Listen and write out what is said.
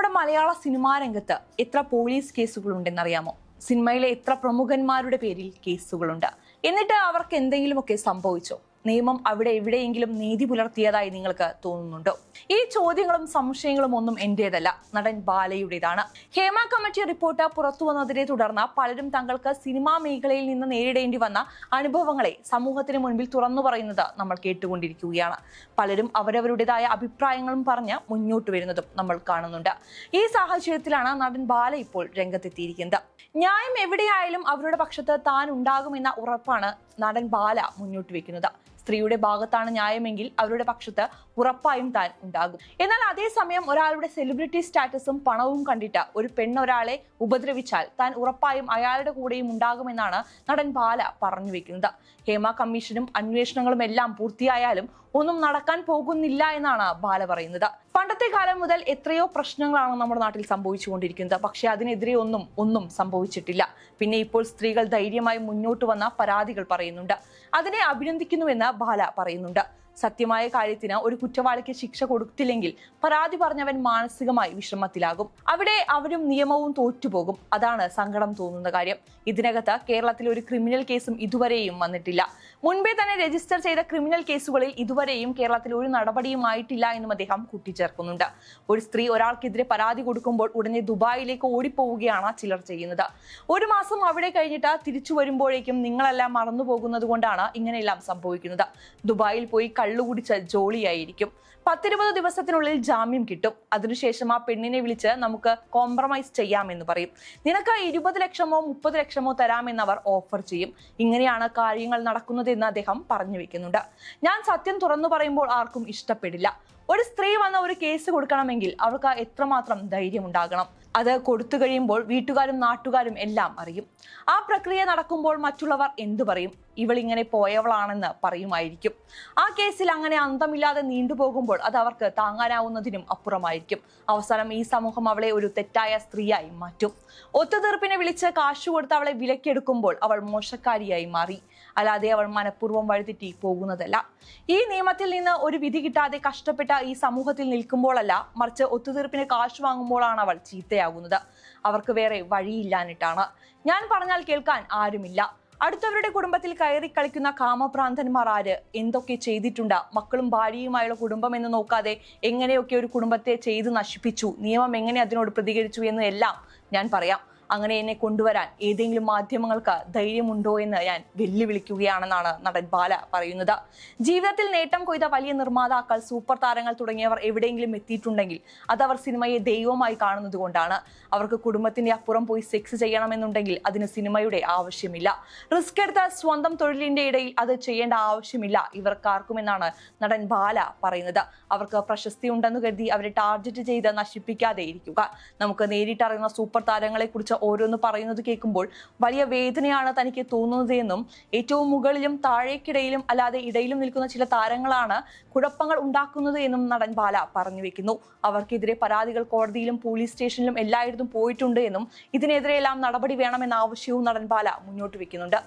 നമ്മുടെ മലയാള സിനിമാ രംഗത്ത് എത്ര പോലീസ് കേസുകളുണ്ടെന്നറിയാമോ? സിനിമയിലെ എത്ര പ്രമുഖന്മാരുടെ പേരിൽ കേസുകളുണ്ട്? എന്നിട്ട് അവർക്ക് എന്തെങ്കിലുമൊക്കെ സംഭവിച്ചോ? നിയമം അവിടെ എവിടെയെങ്കിലും നീതി പുലർത്തിയതായി നിങ്ങൾക്ക് തോന്നുന്നുണ്ടോ? ഈ ചോദ്യങ്ങളും സംശയങ്ങളും ഒന്നും എന്റേതല്ല. നടൻ ബാലയുടേതാണ്. ഹേമ കമ്മിറ്റി റിപ്പോർട്ട് പുറത്തു വന്നതിനെ തുടർന്ന് പലരും തങ്ങൾക്ക് സിനിമാ മേഖലയിൽ നിന്ന് നേരിടേണ്ടി വന്ന അനുഭവങ്ങളെ സമൂഹത്തിന് മുൻപിൽ തുറന്നു പറയുന്നത് നമ്മൾ കേട്ടുകൊണ്ടിരിക്കുകയാണ്. പലരും അവരവരുടേതായ അഭിപ്രായങ്ങളും പറഞ്ഞ് മുന്നോട്ട് വരുന്നതും നമ്മൾ കാണുന്നുണ്ട്. ഈ സാഹചര്യത്തിലാണ് നടൻ ബാല ഇപ്പോൾ രംഗത്തെത്തിയിരിക്കുന്നത്. ന്യായം എവിടെയായാലും അവരുടെ പക്ഷത്ത് താൻ ഉണ്ടാകുമെന്ന ഉറപ്പാണ് നടൻ ബാല മുന്നോട്ട് വെക്കുന്നത്. സ്ത്രീയുടെ ഭാഗത്താണ് ന്യായമെങ്കിൽ അവരുടെ പക്ഷത്ത് ഉറപ്പായും താൻ ഉണ്ടാകും. എന്നാൽ അതേസമയം ഒരാളുടെ സെലിബ്രിറ്റി സ്റ്റാറ്റസും പണവും കണ്ടിട്ട് ഒരു പെണ്ണൊരാളെ ഉപദ്രവിച്ചാൽ താൻ ഉറപ്പായും അയാളുടെ കൂടെയും ഉണ്ടാകുമെന്നാണ് നടൻ ബാല പറഞ്ഞു വെക്കുന്നത്. ഹേമ കമ്മീഷനും അന്വേഷണങ്ങളും എല്ലാം പൂർത്തിയായാലും ഒന്നും നടക്കാൻ പോകുന്നില്ല എന്നാണ് ബാല പറയുന്നത്. പണ്ടത്തെ കാലം മുതൽ എത്രയോ പ്രശ്നങ്ങളാണ് നമ്മുടെ നാട്ടിൽ സംഭവിച്ചുകൊണ്ടിരിക്കുന്നത്. പക്ഷെ അതിനെതിരെ ഒന്നും ഒന്നും സംഭവിച്ചിട്ടില്ല. പിന്നെ ഇപ്പോൾ സ്ത്രീകൾ ധൈര്യമായി മുന്നോട്ട് വന്ന പരാതികൾ പറയുന്നുണ്ട്. അതിനെ അഭിനന്ദിക്കുന്നുവെന്ന് ബാല പറയുന്നുണ്ട്. സത്യമായ കാര്യത്തിന് ഒരു കുറ്റവാളിക്ക് ശിക്ഷ കൊടുത്തില്ലെങ്കിൽ പരാതി പറഞ്ഞവൻ മാനസികമായി വിഷമത്തിലാകും അവിടെ അവരും നിയമവും തോറ്റുപോകും. അതാണ് സങ്കടം തോന്നുന്ന കാര്യം. ഇതിനകത്ത് കേരളത്തിൽ ഒരു ക്രിമിനൽ കേസും ഇതുവരെയും വന്നിട്ടില്ല. മുൻപേ തന്നെ രജിസ്റ്റർ ചെയ്ത ക്രിമിനൽ കേസുകളിൽ ഇതുവരെയും കേരളത്തിൽ ഒരു നടപടിയും ആയിട്ടില്ല എന്നും അദ്ദേഹം കൂട്ടിച്ചേർക്കുന്നുണ്ട്. ഒരു സ്ത്രീ ഒരാൾക്കെതിരെ പരാതി കൊടുക്കുമ്പോൾ ഉടനെ ദുബായിലേക്ക് ഓടിപ്പോവുകയാണ് ചിലർ ചെയ്യുന്നത്. ഒരു മാസം അവിടെ കഴിഞ്ഞിട്ട് തിരിച്ചു വരുമ്പോഴേക്കും നിങ്ങളെല്ലാം മറന്നു പോകുന്നത് കൊണ്ടാണ് ഇങ്ങനെയെല്ലാം സംഭവിക്കുന്നത്. ദുബായിൽ പോയി കുടിച്ച ജോളിയായിരിക്കും. പത്തിരുപത് ദിവസത്തിനുള്ളിൽ ജാമ്യം കിട്ടും. അതിനുശേഷം ആ പെണ്ണിനെ വിളിച്ച് നമുക്ക് കോംപ്രമൈസ് ചെയ്യാമെന്ന് പറയും. നിനക്ക് ഇരുപത് ലക്ഷമോ മുപ്പത് ലക്ഷമോ തരാമെന്ന് അവർ ഓഫർ ചെയ്യും. ഇങ്ങനെയാണ് കാര്യങ്ങൾ നടക്കുന്നതെന്ന് അദ്ദേഹം പറഞ്ഞു വെക്കുന്നുണ്ട്. ഞാൻ സത്യം തുറന്നു പറയുമ്പോൾ ആർക്കും ഇഷ്ടപ്പെടില്ല. ഒരു സ്ത്രീ വന്ന ഒരു കേസ് കൊടുക്കണമെങ്കിൽ അവർക്ക് എത്രമാത്രം ധൈര്യം ഉണ്ടാകണം. അത് കൊടുത്തു കഴിയുമ്പോൾ വീട്ടുകാരും നാട്ടുകാരും എല്ലാം അറിയും. ആ പ്രക്രിയ നടക്കുമ്പോൾ മറ്റുള്ളവർ എന്തു പറയും? ഇവൾ ഇങ്ങനെ പോയവളാണെന്ന് പറയുമായിരിക്കും. ആ കേസിൽ അങ്ങനെ അന്തമില്ലാതെ നീണ്ടുപോകുമ്പോൾ അത് അവർക്ക് താങ്ങാനാവുന്നതിനും അപ്പുറമായിരിക്കും. അവസാനം ഈ സമൂഹം അവളെ ഒരു തെറ്റായ സ്ത്രീയായി മാറ്റും. ഒത്തുതീർപ്പിനെ വിളിച്ച് കാശ് കൊടുത്ത് അവളെ വിലക്കെടുക്കുമ്പോൾ അവൾ മോശക്കാരിയായി മാറി. അല്ലാതെ അവൾ മനഃപൂർവം വഴിതെറ്റി പോകുന്നതല്ല. ഈ നിയമത്തിൽ നിന്ന് ഒരു വിധി കിട്ടാതെ കഷ്ടപ്പെട്ട ഈ സമൂഹത്തിൽ നിൽക്കുമ്പോഴല്ല മറിച്ച് ഒത്തുതീർപ്പിന് കാശ് വാങ്ങുമ്പോഴാണ് അവൾ ചീത്തയാകുന്നത്. അവർക്ക് വേറെ വഴിയില്ലാനിട്ടാണ് ഞാൻ പറഞ്ഞാൽ കേൾക്കാൻ ആരുമില്ല. അടുത്തവരുടെ കുടുംബത്തിൽ കയറി കളിക്കുന്ന കാമഭ്രാന്തന്മാർ ആര്? എന്തൊക്കെ ചെയ്തിട്ടുണ്ട്? മക്കളും ഭാര്യയുമായുള്ള കുടുംബം എന്ന് നോക്കാതെ എങ്ങനെയൊക്കെ ഒരു കുടുംബത്തെ ചെയ്ത് നശിപ്പിച്ചു? നിയമം എങ്ങനെ അതിനോട് പ്രതികരിച്ചു എന്ന് എല്ലാം ഞാൻ പറയാം. അങ്ങനെ എന്നെ കൊണ്ടുവരാൻ ഏതെങ്കിലും മാധ്യമങ്ങൾക്ക് ധൈര്യമുണ്ടോ എന്ന് ഞാൻ വെല്ലുവിളിക്കുകയാണെന്നാണ് നടൻ ബാല പറയുന്നത്. ജീവിതത്തിൽ നേട്ടം കൊയ്ത വലിയ നിർമ്മാതാക്കൾ സൂപ്പർ താരങ്ങൾ തുടങ്ങിയവർ എവിടെയെങ്കിലും എത്തിയിട്ടുണ്ടെങ്കിൽ അത് അവർ സിനിമയെ ദൈവമായി കാണുന്നത് കൊണ്ടാണ്. അവർക്ക് കുടുംബത്തിന്റെ അപ്പുറം പോയി സെക്സ് ചെയ്യണമെന്നുണ്ടെങ്കിൽ അതിന് സിനിമയുടെ ആവശ്യമില്ല. റിസ്ക് എടുത്ത സ്വന്തം തൊഴിലിന്റെ ഇടയിൽ അത് ചെയ്യേണ്ട ആവശ്യമില്ല. ഇവർക്കാർക്കുമെന്നാണ് നടൻ ബാല പറയുന്നത്. അവർക്ക് പ്രശസ്തി ഉണ്ടെന്ന് കരുതി അവരെ ടാർഗറ്റ് ചെയ്ത് നശിപ്പിക്കാതെ ഇരിക്കുക. നമുക്ക് നേരിട്ടറിയുന്ന സൂപ്പർ താരങ്ങളെ കുറിച്ച് ഓരോന്ന് പറയുന്നത് കേൾക്കുമ്പോൾ വലിയ വേദനയാണ് തനിക്ക് തോന്നുന്നത് എന്നും ഏറ്റവും മുകളിലും താഴേക്കിടയിലും അല്ലാതെ ഇടയിലും നിൽക്കുന്ന ചില താരങ്ങളാണ് കുഴപ്പങ്ങൾ ഉണ്ടാക്കുന്നത് എന്നും നടൻ ബാല പറഞ്ഞു വെക്കുന്നു. അവർക്കെതിരെ പരാതികൾ കോടതിയിലും പോലീസ് സ്റ്റേഷനിലും എല്ലായിടത്തും പോയിട്ടുണ്ട് എന്നും ഇതിനെതിരെയെല്ലാം നടപടി വേണമെന്ന ആവശ്യവും നടൻ ബാല മുന്നോട്ട് വെക്കുന്നുണ്ട്.